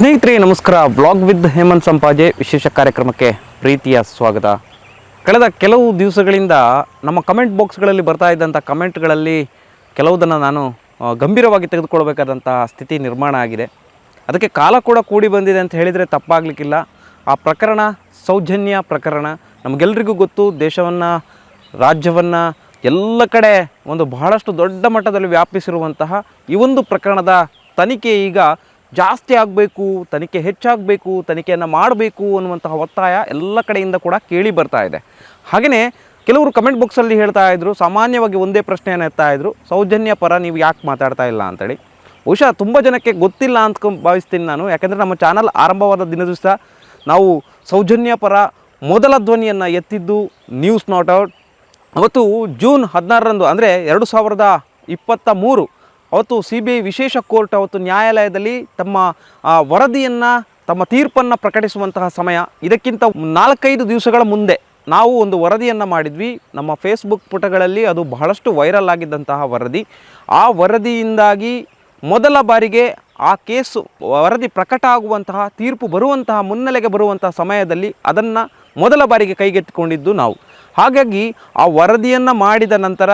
ಸ್ನೇಹಿತರೆ, ನಮಸ್ಕಾರ. Blog with Hemant Sampaje ವಿಶೇಷ ಕಾರ್ಯಕ್ರಮಕ್ಕೆ ಪ್ರೀತಿಯ ಸ್ವಾಗತ. ಕಳೆದ ಕೆಲವು ದಿವಸಗಳಿಂದ ನಮ್ಮ ಕಮೆಂಟ್ ಬಾಕ್ಸ್ಗಳಲ್ಲಿ ಬರ್ತಾ ಇದ್ದಂಥ ಕಮೆಂಟ್ಗಳಲ್ಲಿ ಕೆಲವುದನ್ನು ನಾನು ಗಂಭೀರವಾಗಿ ತೆಗೆದುಕೊಳ್ಬೇಕಾದಂಥ ಸ್ಥಿತಿ ನಿರ್ಮಾಣ ಆಗಿದೆ. ಅದಕ್ಕೆ ಕಾಲ ಕೂಡ ಕೂಡಿ ಬಂದಿದೆ ಅಂತ ಹೇಳಿದರೆ ತಪ್ಪಾಗಲಿಕ್ಕಿಲ್ಲ. ಆ ಪ್ರಕರಣ ಸೌಜನ್ಯ ಪ್ರಕರಣ. ನಮಗೆಲ್ಲರಿಗೂ ಗೊತ್ತು, ದೇಶವನ್ನು, ರಾಜ್ಯವನ್ನು, ಎಲ್ಲ ಕಡೆ ಒಂದು ಬಹಳಷ್ಟು ದೊಡ್ಡ ಮಟ್ಟದಲ್ಲಿ ವ್ಯಾಪಿಸಿರುವಂತಹ ಈ ಒಂದು ಪ್ರಕರಣದ ತನಿಖೆ ಈಗ ಜಾಸ್ತಿ ಆಗಬೇಕು, ತನಿಖೆ ಹೆಚ್ಚಾಗಬೇಕು, ತನಿಖೆಯನ್ನು ಮಾಡಬೇಕು ಅನ್ನುವಂತಹ ಒತ್ತಾಯ ಎಲ್ಲ ಕಡೆಯಿಂದ ಕೂಡ ಕೇಳಿ ಬರ್ತಾ ಇದೆ. ಹಾಗೆಯೇ ಕೆಲವರು ಕಮೆಂಟ್ ಬಾಕ್ಸಲ್ಲಿ ಹೇಳ್ತಾ ಇದ್ರು, ಸಾಮಾನ್ಯವಾಗಿ ಒಂದೇ ಪ್ರಶ್ನೆಯನ್ನು ಎತ್ತಾ ಇದ್ರು, ಸೌಜನ್ಯ ಪರ ನೀವು ಯಾಕೆ ಮಾತಾಡ್ತಾ ಇಲ್ಲ ಅಂತೇಳಿ. ಬಹುಶಃ ತುಂಬ ಜನಕ್ಕೆ ಗೊತ್ತಿಲ್ಲ ಅಂತ ಭಾವಿಸ್ತೀನಿ ನಾನು, ಯಾಕೆಂದರೆ ನಮ್ಮ ಚಾನಲ್ ಆರಂಭವಾದ ದಿನದಿವಸ ನಾವು ಸೌಜನ್ಯ ಪರ ಮೊದಲ ಧ್ವನಿಯನ್ನು ಎತ್ತಿದ್ದು ನ್ಯೂಸ್ ನಾಟ್ ಔಟ್ ಅವತ್ತು ಜೂನ್ ಹದಿನಾರರಂದು, ಅಂದರೆ ಎರಡು ಸಾವಿರದ ಇಪ್ಪತ್ತ ಮೂರು ಅವತ್ತು ಸಿ ಬಿ ಐ ವಿಶೇಷ ಕೋರ್ಟ್ ಅವತ್ತು ನ್ಯಾಯಾಲಯದಲ್ಲಿ ತಮ್ಮ ವರದಿಯನ್ನು, ತಮ್ಮ ತೀರ್ಪನ್ನು ಪ್ರಕಟಿಸುವಂತಹ ಸಮಯ. ಇದಕ್ಕಿಂತ ನಾಲ್ಕೈದು ದಿವಸಗಳ ಮುಂದೆ ನಾವು ಒಂದು ವರದಿಯನ್ನು ಮಾಡಿದ್ವಿ. ನಮ್ಮ ಫೇಸ್ಬುಕ್ ಪುಟಗಳಲ್ಲಿ ಅದು ಬಹಳಷ್ಟು ವೈರಲ್ ಆಗಿದ್ದಂತಹ ವರದಿ. ಆ ವರದಿಯಿಂದಾಗಿ ಮೊದಲ ಬಾರಿಗೆ ಆ ಕೇಸು, ವರದಿ ಪ್ರಕಟ ಆಗುವಂತಹ, ತೀರ್ಪು ಬರುವಂತಹ, ಮುನ್ನೆಲೆಗೆ ಬರುವಂತಹ ಸಮಯದಲ್ಲಿ ಅದನ್ನು ಮೊದಲ ಬಾರಿಗೆ ಕೈಗೆತ್ತಿಕೊಂಡಿದ್ದು ನಾವು. ಹಾಗಾಗಿ ಆ ವರದಿಯನ್ನು ಮಾಡಿದ ನಂತರ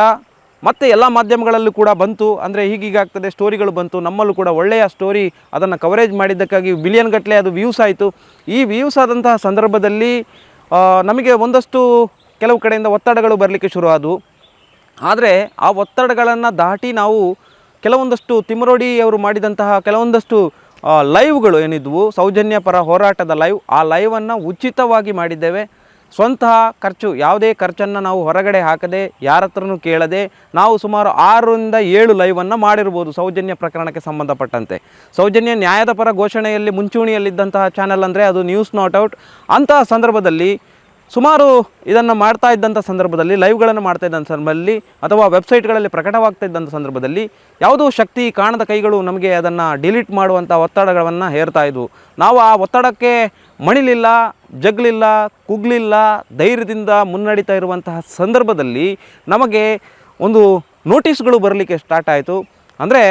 ಮತ್ತೆ ಎಲ್ಲ ಮಾಧ್ಯಮಗಳಲ್ಲೂ ಕೂಡ ಬಂತು. ಅಂದರೆ ಹೀಗೀಗಾಗ್ತದೆ ಸ್ಟೋರಿಗಳು ಬಂತು. ನಮ್ಮಲ್ಲೂ ಕೂಡ ಒಳ್ಳೆಯ ಸ್ಟೋರಿ ಅದನ್ನು ಕವರೇಜ್ ಮಾಡಿದ್ದಕ್ಕಾಗಿ ಬಿಲಿಯನ್ ಗಟ್ಟಲೆ ಅದು ವ್ಯೂಸ್ ಆಯಿತು. ಈ ವ್ಯೂಸ್ ಆದಂತಹ ಸಂದರ್ಭದಲ್ಲಿ ನಮಗೆ ಒಂದಷ್ಟು ಕೆಲವು ಕಡೆಯಿಂದ ಒತ್ತಡಗಳು ಬರಲಿಕ್ಕೆ ಶುರು ಆದವು ಆದರೆ ಆ ಒತ್ತಡಗಳನ್ನು ದಾಟಿ ನಾವು ಕೆಲವೊಂದಷ್ಟು ತಿಮರೋಡಿ ಅವರು ಮಾಡಿದಂತಹ ಕೆಲವೊಂದಷ್ಟು ಲೈವ್ಗಳು ಏನಿದ್ವು ಸೌಜನ್ಯ ಪರ ಹೋರಾಟದ ಲೈವ್ ಆ ಲೈವನ್ನು ಉಚಿತವಾಗಿ ಮಾಡಿದ್ದೇವೆ. ಸ್ವಂತಹ ಖರ್ಚು, ಯಾವುದೇ ಖರ್ಚನ್ನು ನಾವು ಹೊರಗಡೆ ಹಾಕದೆ ಯಾರ ಹತ್ರನೂ ಕೇಳದೆ, ನಾವು ಸುಮಾರು ಆರರಿಂದ ಏಳು ಲೈವನ್ನು ಮಾಡಿರ್ಬೋದು ಸೌಜನ್ಯ ಪ್ರಕರಣಕ್ಕೆ ಸಂಬಂಧಪಟ್ಟಂತೆ. ಸೌಜನ್ಯ ನ್ಯಾಯದ ಪರ ಘೋಷಣೆಯಲ್ಲಿ ಮುಂಚೂಣಿಯಲ್ಲಿದ್ದಂತಹ ಚಾನಲ್ ಅಂದರೆ ಅದು ನ್ಯೂಸ್ ನಾಟ್ ಔಟ್ ಅಂತಹ ಸಂದರ್ಭದಲ್ಲಿ ಸುಮಾರು ಇದನ್ನು ಮಾಡ್ತಾ ಇದ್ದಂಥ ಸಂದರ್ಭದಲ್ಲಿ, ಲೈವ್ಗಳನ್ನು ಮಾಡ್ತಾ ಇದ್ದಂಥ ಸಂದರ್ಭದಲ್ಲಿ, ಅಥವಾ ವೆಬ್ಸೈಟ್ಗಳಲ್ಲಿ ಪ್ರಕಟವಾಗ್ತಾ ಇದ್ದಂಥ ಸಂದರ್ಭದಲ್ಲಿ ಯಾವುದೋ ಶಕ್ತಿ ಕಾಣದ ಕೈಗಳು ನಮಗೆ ಅದನ್ನು ಡಿಲೀಟ್ ಮಾಡುವಂಥ ಒತ್ತಡಗಳನ್ನು ಹೇರ್ತಾ ಇದ್ವು. ನಾವು ಆ ಒತ್ತಡಕ್ಕೆ ಮಣಿಲಿಲ್ಲ, ಜಗ್ಲಿಲ್ಲ, ಕುಗ್ಲಿಲ್ಲ, ಧೈರ್ಯದಿಂದ ಮುನ್ನಡೀತಾ ಇರುವಂತಹ ಸಂದರ್ಭದಲ್ಲಿ ನಮಗೆ ಒಂದು ನೋಟಿಸ್ಗಳು ಬರಲಿಕ್ಕೆ ಸ್ಟಾರ್ಟ್ ಆಯಿತು. ಅಂದರೆ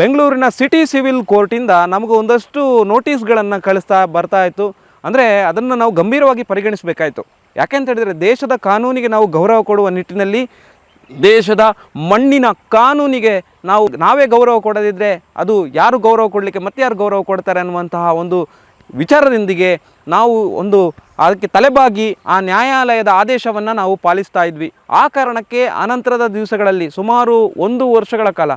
ಬೆಂಗಳೂರಿನ ಸಿಟಿ ಸಿವಿಲ್ ಕೋರ್ಟಿಂದ ನಮಗೆ ಒಂದಷ್ಟು ನೋಟಿಸ್ಗಳನ್ನು ಕಳಿಸ್ತಾ ಬರ್ತಾ ಇತ್ತು. ಅಂದರೆ, ಅದನ್ನು ನಾವು ಗಂಭೀರವಾಗಿ ಪರಿಗಣಿಸಬೇಕಾಯಿತು. ಯಾಕೆಂತ ಹೇಳಿದರೆ, ದೇಶದ ಕಾನೂನಿಗೆ ನಾವು ಗೌರವ ಕೊಡುವ ನಿಟ್ಟಿನಲ್ಲಿ ದೇಶದ ಮಣ್ಣಿನ ಕಾನೂನಿಗೆ ನಾವು, ನಾವೇ ಗೌರವ ಕೊಡದಿದ್ದರೆ ಅದು ಯಾರು ಗೌರವ ಕೊಡಲಿಕ್ಕೆ ಮತ್ತೆ ಯಾರು ಗೌರವ ಕೊಡ್ತಾರೆ ಅನ್ನುವಂತಹ ಒಂದು ವಿಚಾರದೊಂದಿಗೆ ನಾವು ಒಂದು ಅದಕ್ಕೆ ತಲೆಬಾಗಿ ಆ ನ್ಯಾಯಾಲಯದ ಆದೇಶವನ್ನು ನಾವು ಪಾಲಿಸ್ತಾ ಇದ್ವಿ. ಆ ಕಾರಣಕ್ಕೆ ಅನಂತರದ ದಿವಸಗಳಲ್ಲಿ ಸುಮಾರು ಒಂದು ವರ್ಷಗಳ ಕಾಲ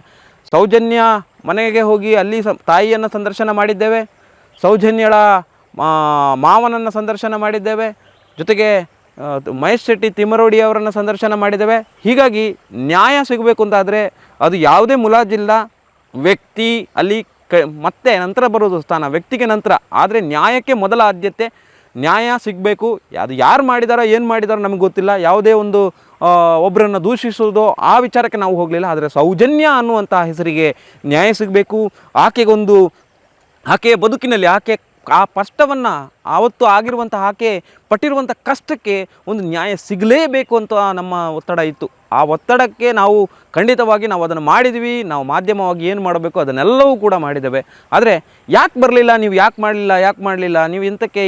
ಸೌಜನ್ಯ ಮನೆಗೆ ಹೋಗಿ ಅಲ್ಲಿ ಸ ತಾಯಿಯನ್ನು ಸಂದರ್ಶನ ಮಾಡಿದ್ದೇವೆ. ಸೌಜನ್ಯಳ ಮಾವನನ್ನು ಸಂದರ್ಶನ ಮಾಡಿದ್ದೇವೆ. ಜೊತೆಗೆ ಮಹೇಶ್ ಶೆಟ್ಟಿ ತಿಮ್ಮರೋಡಿ ಅವರನ್ನು ಸಂದರ್ಶನ ಮಾಡಿದ್ದೇವೆ. ಹೀಗಾಗಿ ನ್ಯಾಯ ಸಿಗಬೇಕು ಅಂತಾದರೆ ಅದು ಯಾವುದೇ ಮುಲಾಜಿಲ್ಲ. ವ್ಯಕ್ತಿ ಅಲ್ಲಿ ಮತ್ತೆ ನಂತರ ಬರೋದು ಸ್ಥಾನ, ವ್ಯಕ್ತಿಗೆ ನಂತರ. ಆದರೆ ನ್ಯಾಯಕ್ಕೆ ಮೊದಲ ಆದ್ಯತೆ, ನ್ಯಾಯ ಸಿಗಬೇಕು. ಅದು ಯಾರು ಮಾಡಿದಾರೋ, ಏನು ಮಾಡಿದಾರೋ ನಮಗೆ ಗೊತ್ತಿಲ್ಲ. ಯಾವುದೇ ಒಂದು ಒಬ್ಬರನ್ನು ದೂಷಿಸೋದು ಆ ವಿಚಾರಕ್ಕೆ ನಾವು ಹೋಗಲಿಲ್ಲ. ಆದರೆ ಸೌಜನ್ಯ ಅನ್ನುವಂಥ ಹೆಸರಿಗೆ ನ್ಯಾಯ ಸಿಗಬೇಕು. ಆಕೆಗೊಂದು, ಆಕೆಯ ಬದುಕಿನಲ್ಲಿ ಆಕೆ ಆ ಕಷ್ಟವನ್ನು ಆವತ್ತು ಆಗಿರುವಂಥ ಆಕೆ ಪಟ್ಟಿರುವಂಥ ಕಷ್ಟಕ್ಕೆ ಒಂದು ನ್ಯಾಯ ಸಿಗಲೇಬೇಕು ಅಂತ ನಮ್ಮ ಒತ್ತಡ ಇತ್ತು. ಆ ಒತ್ತಡಕ್ಕೆ ನಾವು ಖಂಡಿತವಾಗಿ ನಾವು ಅದನ್ನು ಮಾಡಿದ್ವಿ. ನಾವು ಮಾಧ್ಯಮವಾಗಿ ಏನು ಮಾಡಬೇಕು ಅದನ್ನೆಲ್ಲವೂ ಕೂಡ ಮಾಡಿದ್ದೇವೆ. ಆದರೆ ಯಾಕೆ ಬರಲಿಲ್ಲ? ನೀವು ಯಾಕೆ ಮಾಡಲಿಲ್ಲ? ಯಾಕೆ ಮಾಡಲಿಲ್ಲ? ನೀವು ಇಂಥಕ್ಕೆ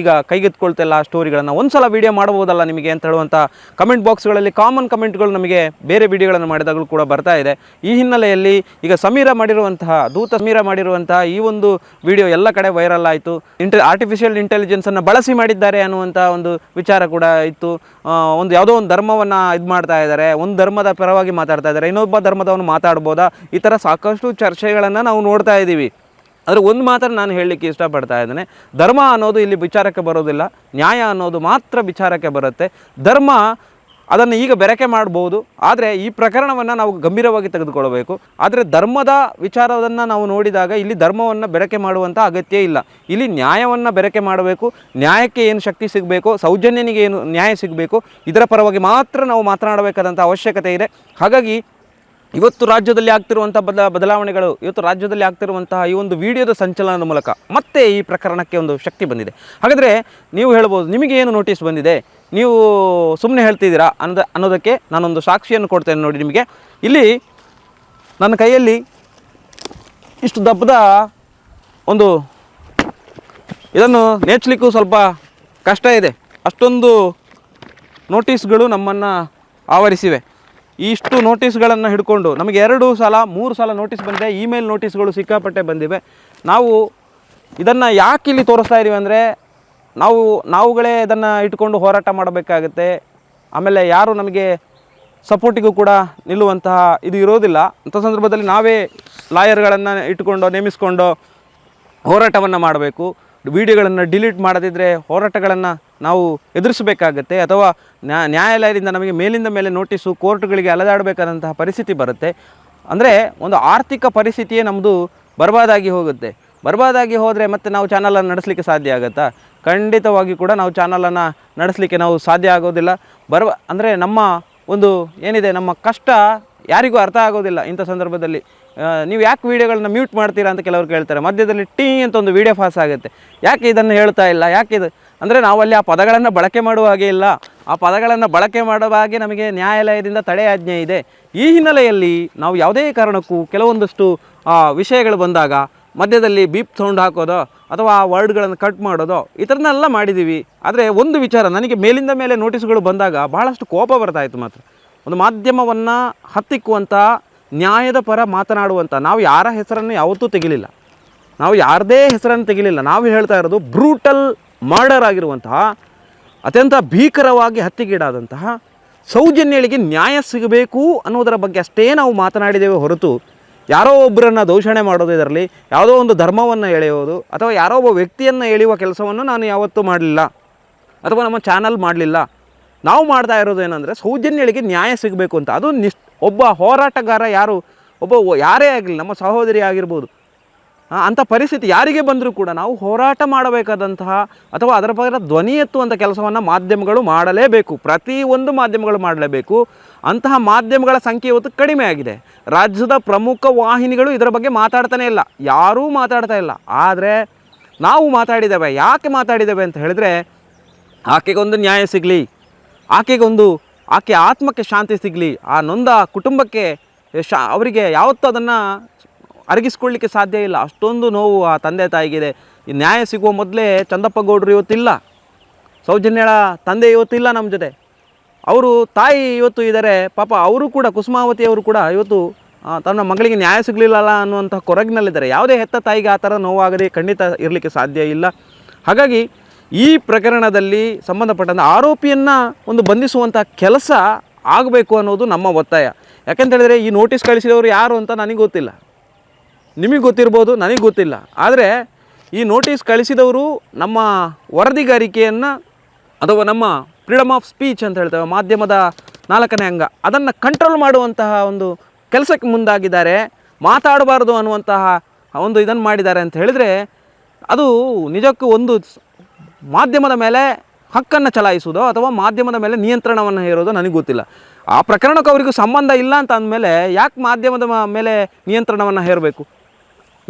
ಈಗ ಕೈಗೆತ್ಕೊಳ್ತಿಲ್ಲ ಸ್ಟೋರಿಗಳನ್ನು? ಒಂದು ಸಲ ವೀಡಿಯೋ ಮಾಡ್ಬೋದಲ್ಲ ನಿಮಗೆ ಅಂತ ಹೇಳುವಂಥ ಕಮೆಂಟ್ ಬಾಕ್ಸ್ಗಳಲ್ಲಿ, ಕಾಮನ್ ಕಮೆಂಟ್ಗಳು ನಮಗೆ ಬೇರೆ ವಿಡಿಯೋಗಳನ್ನು ಮಾಡಿದಾಗಲೂ ಕೂಡ ಬರ್ತಾ ಇದೆ. ಈ ಹಿನ್ನೆಲೆಯಲ್ಲಿ ಈಗ ಸಮೀರ ಮಾಡಿರುವಂತಹ, ದೂತ ಸಮೀರ ಮಾಡಿರುವಂತಹ ಈ ಒಂದು ವಿಡಿಯೋ ಎಲ್ಲ ಕಡೆ ವೈರಲ್ ಆಯಿತು. ಇಂಟೆ ಆರ್ಟಿಫಿಷಿಯಲ್ ಇಂಟೆಲಿಜೆನ್ಸನ್ನು ಬಳಸಿ ಮಾಡಿದ್ದಾರೆ ಅನ್ನುವಂಥ ಒಂದು ವಿಚಾರ ಕೂಡ ಇತ್ತು. ಒಂದು ಯಾವುದೋ ಒಂದು ಧರ್ಮವನ್ನು ಇದು ಮಾಡ್ತಾ ಇದ್ದಾರೆ, ಒಂದು ಧರ್ಮದ ಪರವಾಗಿ ಮಾತಾಡ್ತಾ ಇದ್ದಾರೆ, ಇನ್ನೊಬ್ಬ ಧರ್ಮದವನು ಮಾತಾಡ್ಬೋದಾ? ಈ ಥರ ಸಾಕಷ್ಟು ಚರ್ಚೆಗಳನ್ನು ನಾವು ನೋಡ್ತಾ ಇದ್ದೀವಿ. ಆದರೆ ಒಂದು ಮಾತ್ರ ನಾನು ಹೇಳಲಿಕ್ಕೆ ಇಷ್ಟಪಡ್ತಾ ಇದ್ದೇನೆ, ಧರ್ಮ ಅನ್ನೋದು ಇಲ್ಲಿ ವಿಚಾರಕ್ಕೆ ಬರೋದಿಲ್ಲ, ನ್ಯಾಯ ಅನ್ನೋದು ಮಾತ್ರ ವಿಚಾರಕ್ಕೆ ಬರುತ್ತೆ. ಧರ್ಮ ಅದನ್ನು ಈಗ ಬೆರಕೆ ಮಾಡ್ಬೋದು. ಆದರೆ ಈ ಪ್ರಕರಣವನ್ನು ನಾವು ಗಂಭೀರವಾಗಿ ತೆಗೆದುಕೊಳ್ಳಬೇಕು. ಆದರೆ ಧರ್ಮದ ವಿಚಾರವನ್ನು ನಾವು ನೋಡಿದಾಗ ಇಲ್ಲಿ ಧರ್ಮವನ್ನು ಬೆರಕೆ ಮಾಡುವಂಥ ಅಗತ್ಯ ಇಲ್ಲ. ಇಲ್ಲಿ ನ್ಯಾಯವನ್ನು ಬೆರಕೆ ಮಾಡಬೇಕು. ನ್ಯಾಯಕ್ಕೆ ಏನು ಶಕ್ತಿ ಸಿಗಬೇಕು, ಸೌಜನ್ಯನಿಗೆ ಏನು ನ್ಯಾಯ ಸಿಗಬೇಕು, ಇದರ ಪರವಾಗಿ ಮಾತ್ರ ನಾವು ಮಾತನಾಡಬೇಕಾದಂಥ ಅವಶ್ಯಕತೆ ಇದೆ. ಹಾಗಾಗಿ ಇವತ್ತು ರಾಜ್ಯದಲ್ಲಿ ಆಗ್ತಿರುವಂಥ ಬದಲ ಬದಲಾವಣೆಗಳು, ಇವತ್ತು ರಾಜ್ಯದಲ್ಲಿ ಆಗ್ತಿರುವಂತಹ ಈ ಒಂದು ವಿಡಿಯೋದ ಸಂಚಲನದ ಮೂಲಕ ಮತ್ತೆ ಈ ಪ್ರಕರಣಕ್ಕೆ ಒಂದು ಶಕ್ತಿ ಬಂದಿದೆ. ಹಾಗಾದರೆ ನೀವು ಹೇಳ್ಬೋದು, ನಿಮಗೆ ಏನು ನೋಟಿಸ್ ಬಂದಿದೆ? ನೀವು ಸುಮ್ಮನೆ ಹೇಳ್ತಿದ್ದೀರಾ ಅನ್ನೋದ ಅನ್ನೋದಕ್ಕೆ ನಾನೊಂದು ಸಾಕ್ಷಿಯನ್ನು ಕೊಡ್ತೇನೆ ನೋಡಿ ನಿಮಗೆ. ಇಲ್ಲಿ ನನ್ನ ಕೈಯಲ್ಲಿ ಇಷ್ಟು ದಪ್ಪದ ಒಂದು ಇದನ್ನು ನೇಚಲಿಕ್ಕೂ ಸ್ವಲ್ಪ ಕಷ್ಟ ಇದೆ. ಅಷ್ಟೊಂದು ನೋಟಿಸ್ಗಳು ನಮ್ಮನ್ನು ಆವರಿಸಿವೆ. ಇಷ್ಟು ನೋಟಿಸ್ಗಳನ್ನು ಹಿಡ್ಕೊಂಡು ನಮಗೆ ಎರಡು ಸಲ, ಮೂರು ಸಲ ನೋಟಿಸ್ ಬಂದಿದೆ. ಇಮೇಲ್ ನೋಟಿಸ್ಗಳು ಸಿಕ್ಕಾಪಟ್ಟೆ ಬಂದಿವೆ. ನಾವು ಇದನ್ನು ಯಾಕೆ ಇಲ್ಲಿ ತೋರಿಸ್ತಾ ಇದ್ದೀವಿ ಅಂದರೆ, ನಾವು, ನಾವುಗಳೇ ಇದನ್ನು ಇಟ್ಕೊಂಡು ಹೋರಾಟ ಮಾಡಬೇಕಾಗುತ್ತೆ. ಆಮೇಲೆ ಯಾರು ನಮಗೆ ಸಪೋರ್ಟಿಗೂ ಕೂಡ ನಿಲ್ಲುವಂತಹ ಇದು ಇರೋದಿಲ್ಲ. ಅಂಥ ಸಂದರ್ಭದಲ್ಲಿ ನಾವೇ ಲಾಯರ್ಗಳನ್ನು ಇಟ್ಕೊಂಡು, ನೇಮಿಸ್ಕೊಂಡು ಹೋರಾಟವನ್ನು ಮಾಡಬೇಕು. ವಿಡಿಯೋಗಳನ್ನು ಡಿಲೀಟ್ ಮಾಡದಿದ್ದರೆ ಹೋರಾಟಗಳನ್ನು ನಾವು ಎದುರಿಸಬೇಕಾಗತ್ತೆ ಅಥವಾ ನ್ಯಾ, ನ್ಯಾಯಾಲಯದಿಂದ ನಮಗೆ ಮೇಲಿಂದ ಮೇಲೆ ನೋಟಿಸು ಕೋರ್ಟ್ಗಳಿಗೆ ಅಲೆದಾಡಬೇಕಾದಂತಹ ಪರಿಸ್ಥಿತಿ ಬರುತ್ತೆ. ಅಂದರೆ ಒಂದು ಆರ್ಥಿಕ ಪರಿಸ್ಥಿತಿಯೇ ನಮ್ಮದು ಬರ್ಬಾದಾಗಿ ಹೋಗುತ್ತೆ. ಬರ್ಬಾದಾಗಿ ಹೋದರೆ ಮತ್ತೆ ನಾವು ಚಾನಲನ್ನು ನಡೆಸಲಿಕ್ಕೆ ಸಾಧ್ಯ ಆಗುತ್ತಾ? ಖಂಡಿತವಾಗಿ ಕೂಡ ನಾವು ಚಾನಲನ್ನು ನಡೆಸಲಿಕ್ಕೆ ನಾವು ಸಾಧ್ಯ ಆಗೋದಿಲ್ಲ. ಬರ್ಬ ಅಂದರೆ ನಮ್ಮ ಒಂದು ಏನಿದೆ, ನಮ್ಮ ಕಷ್ಟ ಯಾರಿಗೂ ಅರ್ಥ ಆಗೋದಿಲ್ಲ ಇಂಥ ಸಂದರ್ಭದಲ್ಲಿ. ನೀವು ಯಾಕೆ ವೀಡಿಯೋಗಳನ್ನ ಮ್ಯೂಟ್ ಮಾಡ್ತೀರಾ ಅಂತ ಕೆಲವರು ಕೇಳ್ತಾರೆ. ಮಧ್ಯದಲ್ಲಿ ಟೀ ಅಂತ ಒಂದು ವೀಡಿಯೋ ಪಾಸ್ ಆಗುತ್ತೆ. ಯಾಕೆ ಇದನ್ನು ಹೇಳ್ತಾ ಇಲ್ಲ? ಯಾಕೆ ಇದು ಅಂದರೆ ನಾವು ಅಲ್ಲಿ ಆ ಪದಗಳನ್ನು ಬಳಕೆ ಮಾಡುವ ಹಾಗೆ ಇಲ್ಲ. ಆ ಪದಗಳನ್ನು ಬಳಕೆ ಮಾಡುವ ಹಾಗೆ ನಮಗೆ ನ್ಯಾಯಾಲಯದಿಂದ ತಡೆಯಾಜ್ಞೆ ಇದೆ. ಈ ಹಿನ್ನೆಲೆಯಲ್ಲಿ ನಾವು ಯಾವುದೇ ಕಾರಣಕ್ಕೂ ಕೆಲವೊಂದಷ್ಟು ವಿಷಯಗಳು ಬಂದಾಗ ಮಧ್ಯದಲ್ಲಿ ಬೀಪ್ ಸೌಂಡ್ ಹಾಕೋದೋ ಅಥವಾ ಆ ವರ್ಡ್ಗಳನ್ನು ಕಟ್ ಮಾಡೋದೋ ಈ ಥರನ್ನೆಲ್ಲ ಮಾಡಿದ್ದೀವಿ. ಆದರೆ ಒಂದು ವಿಚಾರ, ನನಗೆ ಮೇಲಿಂದ ಮೇಲೆ ನೋಟಿಸ್ಗಳು ಬಂದಾಗ ಭಾಳಷ್ಟು ಕೋಪ ಬರ್ತಾಯಿತ್ತು ಮಾತ್ರ. ಒಂದು ಮಾಧ್ಯಮವನ್ನು ಹತ್ತಿಕ್ಕುವಂಥ, ನ್ಯಾಯದ ಪರ ಮಾತನಾಡುವಂಥ, ನಾವು ಯಾರ ಹೆಸರನ್ನು ಯಾವತ್ತೂ ತೆಗಿಲಿಲ್ಲ. ನಾವು ಯಾರದೇ ಹೆಸರನ್ನು ತೆಗಿಲಿಲ್ಲ. ನಾವು ಹೇಳ್ತಾ ಇರೋದು ಬ್ರೂಟಲ್ ಮರ್ಡರ್ ಆಗಿರುವಂತಹ ಅತ್ಯಂತ ಭೀಕರವಾಗಿ ಹತ್ಯೆಗೀಡಾದಂತಹ ಸೌಜನ್ಯಳಿಗೆ ನ್ಯಾಯ ಸಿಗಬೇಕು ಅನ್ನೋದರ ಬಗ್ಗೆ ಅಷ್ಟೇ ನಾವು ಮಾತನಾಡಿದ್ದೇವೆ ಹೊರತು ಯಾರೋ ಒಬ್ಬರನ್ನು ದೂಷಣೆ ಮಾಡೋದು ಇದರಲ್ಲಿ, ಯಾವುದೋ ಒಂದು ಧರ್ಮವನ್ನು ಎಳೆಯೋದು ಅಥವಾ ಯಾರೋ ಒಬ್ಬ ವ್ಯಕ್ತಿಯನ್ನು ಎಳೆಯುವ ಕೆಲಸವನ್ನು ನಾನು ಯಾವತ್ತೂ ಮಾಡಲಿಲ್ಲ ಅಥವಾ ನಮ್ಮ ಚಾನಲ್ ಮಾಡಲಿಲ್ಲ. ನಾವು ಮಾಡ್ತಾ ಇರೋದು ಏನಂದರೆ ಸೌಜನ್ಯಳಿಗೆ ನ್ಯಾಯ ಸಿಗಬೇಕು ಅಂತ. ಅದು ನಿಶ್ ಒಬ್ಬ ಹೋರಾಟಗಾರ ಯಾರು, ಒಬ್ಬ ಯಾರೇ ಆಗಲಿ, ನಮ್ಮ ಸಹೋದರಿ ಆಗಿರ್ಬೋದು ಅಂಥ ಪರಿಸ್ಥಿತಿ ಯಾರಿಗೆ ಬಂದರೂ ಕೂಡ ನಾವು ಹೋರಾಟ ಮಾಡಬೇಕಾದಂತಹ ಅಥವಾ ಅದರ ಬಗ್ಗೆ ಧ್ವನಿ ಎತ್ತುವಂಥ ಕೆಲಸವನ್ನು ಮಾಧ್ಯಮಗಳು ಮಾಡಲೇಬೇಕು. ಪ್ರತಿಯೊಂದು ಮಾಧ್ಯಮಗಳು ಮಾಡಲೇಬೇಕು. ಅಂತಹ ಮಾಧ್ಯಮಗಳ ಸಂಖ್ಯೆ ಇವತ್ತು ಕಡಿಮೆ ಆಗಿದೆ. ರಾಜ್ಯದ ಪ್ರಮುಖ ವಾಹಿನಿಗಳು ಇದರ ಬಗ್ಗೆ ಮಾತಾಡ್ತಾನೆ ಇಲ್ಲ. ಯಾರೂ ಮಾತಾಡ್ತಾ ಇಲ್ಲ. ಆದರೆ ನಾವು ಮಾತಾಡಿದ್ದೇವೆ. ಯಾಕೆ ಮಾತಾಡಿದ್ದೇವೆ ಅಂತ ಹೇಳಿದರೆ, ಆಕೆಗೊಂದು ನ್ಯಾಯ ಸಿಗಲಿ, ಆಕೆಗೊಂದು, ಆಕೆ ಆತ್ಮಕ್ಕೆ ಶಾಂತಿ ಸಿಗಲಿ, ಆ ನೊಂದ ಕುಟುಂಬಕ್ಕೆ ಶಾ, ಅವರಿಗೆ ಯಾವತ್ತೂ ಅದನ್ನು ಅರಗಿಸ್ಕೊಳ್ಳಿಕ್ಕೆ ಸಾಧ್ಯ ಇಲ್ಲ. ಅಷ್ಟೊಂದು ನೋವು ಆ ತಂದೆ ತಾಯಿಗಿದೆ. ನ್ಯಾಯ ಸಿಗುವ ಮೊದಲೇ ಚಂದಪ್ಪ ಗೌಡರು ಇವತ್ತಿಲ್ಲ. ಸೌಜನ್ಯಳ ತಂದೆ ಇವತ್ತಿಲ್ಲ ನಮ್ಮ ಜೊತೆ. ಅವರು ತಾಯಿ ಇವತ್ತು ಇದ್ದಾರೆ. ಪಾಪ ಅವರು ಕೂಡ, ಕುಸುಮಾವತಿ ಅವರು ಕೂಡ ಇವತ್ತು ತನ್ನ ಮಗಳಿಗೆ ನ್ಯಾಯ ಸಿಗಲಿಲ್ಲಲ್ಲ ಅನ್ನುವಂಥ ಕೊರಗಿನಲ್ಲಿದ್ದಾರೆ. ಯಾವುದೇ ಹೆತ್ತ ತಾಯಿಗೆ ಆ ಥರ ನೋವಾಗದೆ ಖಂಡಿತ ಇರಲಿಕ್ಕೆ ಸಾಧ್ಯ ಇಲ್ಲ. ಹಾಗಾಗಿ ಈ ಪ್ರಕರಣದಲ್ಲಿ ಸಂಬಂಧಪಟ್ಟಂಥ ಆರೋಪಿಯನ್ನು ಒಂದು ಬಂಧಿಸುವಂಥ ಕೆಲಸ ಆಗಬೇಕು ಅನ್ನೋದು ನಮ್ಮ ಒತ್ತಾಯ. ಯಾಕೆಂತ ಹೇಳಿದರೆ ಈ ನೋಟಿಸ್ ಕಳಿಸಿದವರು ಯಾರು ಅಂತ ನನಗೆ ಗೊತ್ತಿಲ್ಲ. ನಿಮಗೆ ಗೊತ್ತಿರ್ಬೋದು, ನನಗೆ ಗೊತ್ತಿಲ್ಲ. ಆದರೆ ಈ ನೋಟಿಸ್ ಕಳಿಸಿದವರು ನಮ್ಮ ವರದಿಗಾರಿಕೆಯನ್ನು ಅಥವಾ ನಮ್ಮ ಫ್ರೀಡಮ್ ಆಫ್ ಸ್ಪೀಚ್ ಅಂತ ಹೇಳ್ತೇವೆ, ಮಾಧ್ಯಮದ ನಾಲ್ಕನೇ ಅಂಗ. ಅದನ್ನು ಕಂಟ್ರೋಲ್ ಮಾಡುವಂತಹ ಒಂದು ಕೆಲಸಕ್ಕೆ ಮುಂದಾಗಿದ್ದಾರೆ. ಮಾತಾಡಬಾರ್ದು ಅನ್ನುವಂತಹ ಒಂದು ಇದನ್ನು ಮಾಡಿದ್ದಾರೆ ಅಂತ ಹೇಳಿದರೆ ಅದು ನಿಜಕ್ಕೂ ಒಂದು ಮಾಧ್ಯಮದ ಮೇಲೆ ಹಕ್ಕನ್ನು ಚಲಾಯಿಸುವುದೋ ಅಥವಾ ಮಾಧ್ಯಮದ ಮೇಲೆ ನಿಯಂತ್ರಣವನ್ನು ಹೇರೋದೋ ನನಗೆ ಗೊತ್ತಿಲ್ಲ. ಆ ಪ್ರಕರಣಕ್ಕೂ ಅವರಿಗೂ ಸಂಬಂಧ ಇಲ್ಲ ಅಂತ ಅಂದಮೇಲೆ ಯಾಕೆ ಮಾಧ್ಯಮದ ಮೇಲೆ ನಿಯಂತ್ರಣವನ್ನು ಹೇರಬೇಕು?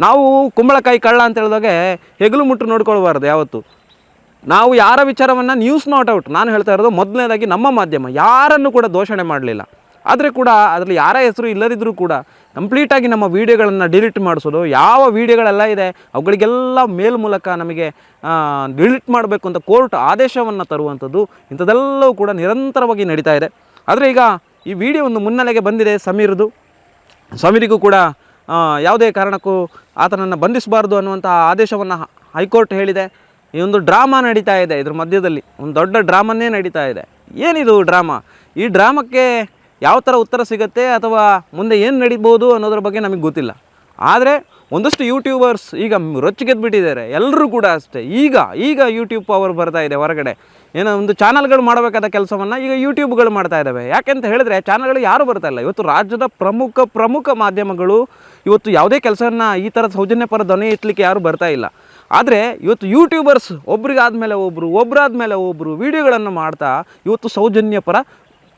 ನಾವು ಕುಂಬಳಕಾಯಿ ಕಳ್ಳ ಅಂತ ಹೇಳಿದಾಗೆ ಹೆಗಲು ಮುಟ್ಟು ನೋಡ್ಕೊಳ್ಬಾರ್ದು ಯಾವತ್ತು. ನಾವು ಯಾರ ವಿಚಾರವನ್ನು ನ್ಯೂಸ್ ನಾಟ್ ಔಟ್ ನಾನು ಹೇಳ್ತಾ ಇರೋದು ಮೊದಲನೇದಾಗಿ ನಮ್ಮ ಮಾಧ್ಯಮ, ಯಾರನ್ನು ಕೂಡ ದೋಷಣೆ ಮಾಡಲಿಲ್ಲ. ಆದರೆ ಕೂಡ ಅದರಲ್ಲಿ ಯಾರ ಹೆಸರು ಇಲ್ಲದಿದ್ದರೂ ಕೂಡ ಕಂಪ್ಲೀಟಾಗಿ ನಮ್ಮ ವೀಡಿಯೋಗಳನ್ನು ಡಿಲೀಟ್ ಮಾಡಿಸೋದು, ಯಾವ ವೀಡಿಯೋಗಳೆಲ್ಲ ಇದೆ, ಅವುಗಳಿಗೆಲ್ಲ ಮೇಲ್ ಮೂಲಕ ನಮಗೆ ಡಿಲೀಟ್ ಮಾಡಬೇಕು ಅಂತ ಕೋರ್ಟ್ ಆದೇಶವನ್ನು ತರುವಂಥದ್ದು ಇಂಥದ್ದೆಲ್ಲವೂ ಕೂಡ ನಿರಂತರವಾಗಿ ನಡೀತಾ ಇದೆ. ಆದರೆ ಈಗ ಈ ವಿಡಿಯೋ ಒಂದು ಮುನ್ನೆಲೆಗೆ ಬಂದಿದೆ ಸಮೀರ್ದು. ಸಮೀರಿಗೂ ಕೂಡ ಯಾವುದೇ ಕಾರಣಕ್ಕೂ ಆತನನ್ನು ಬಂಧಿಸಬಾರ್ದು ಅನ್ನುವಂಥ ಆದೇಶವನ್ನು ಹೈಕೋರ್ಟ್ ಹೇಳಿದೆ. ಈ ಒಂದು ಡ್ರಾಮಾ ನಡೀತಾ ಇದೆ ಇದ್ರ ಮಧ್ಯದಲ್ಲಿ. ಒಂದು ದೊಡ್ಡ ಡ್ರಾಮನ್ನೇ ನಡೀತಾ ಇದೆ. ಏನಿದು ಡ್ರಾಮಾ? ಈ ಡ್ರಾಮಕ್ಕೆ ಯಾವ ಥರ ಉತ್ತರ ಸಿಗುತ್ತೆ ಅಥವಾ ಮುಂದೆ ಏನು ನಡೀಬೋದು ಅನ್ನೋದ್ರ ಬಗ್ಗೆ ನಮಗೆ ಗೊತ್ತಿಲ್ಲ. ಆದರೆ ಒಂದಷ್ಟು ಯೂಟ್ಯೂಬರ್ಸ್ ಈಗ ರೊಚ್ಚಿಗೆದ್ಬಿಟ್ಟಿದ್ದಾರೆ. ಎಲ್ಲರೂ ಕೂಡ ಅಷ್ಟೇ. ಈಗ ಈಗ ಯೂಟ್ಯೂಬ್ ಪವರ್ ಬರ್ತಾ ಇದೆ ಹೊರಗಡೆ. ಏನೋ ಒಂದು ಚಾನಲ್ಗಳು ಮಾಡಬೇಕಾದ ಕೆಲಸವನ್ನು ಈಗ ಯೂಟ್ಯೂಬ್ಗಳು ಮಾಡ್ತಾ ಇದ್ದಾವೆ ಯಾಕೆಂತ ಹೇಳಿದ್ರೆ ಚಾನಲ್ಗಳು ಯಾರು ಬರ್ತಾ ಇಲ್ಲ. ಇವತ್ತು ರಾಜ್ಯದ ಪ್ರಮುಖ ಪ್ರಮುಖ ಮಾಧ್ಯಮಗಳು ಇವತ್ತು ಯಾವುದೇ ಕೆಲಸವನ್ನು ಈ ಥರ ಸೌಜನ್ಯ ಪರ ಧ್ವನಿ ಎತ್ತಲಿಕ್ಕೆ ಯಾರು ಬರ್ತಾ ಇಲ್ಲ. ಆದರೆ ಇವತ್ತು ಯೂಟ್ಯೂಬರ್ಸ್ ಒಬ್ರಿಗಾದ್ಮೇಲೆ ಒಬ್ಬರು ಒಬ್ಬರಾದ ಮೇಲೆ ಒಬ್ಬರು ವೀಡಿಯೋಗಳನ್ನು ಮಾಡ್ತಾ ಇವತ್ತು ಸೌಜನ್ಯ ಪರ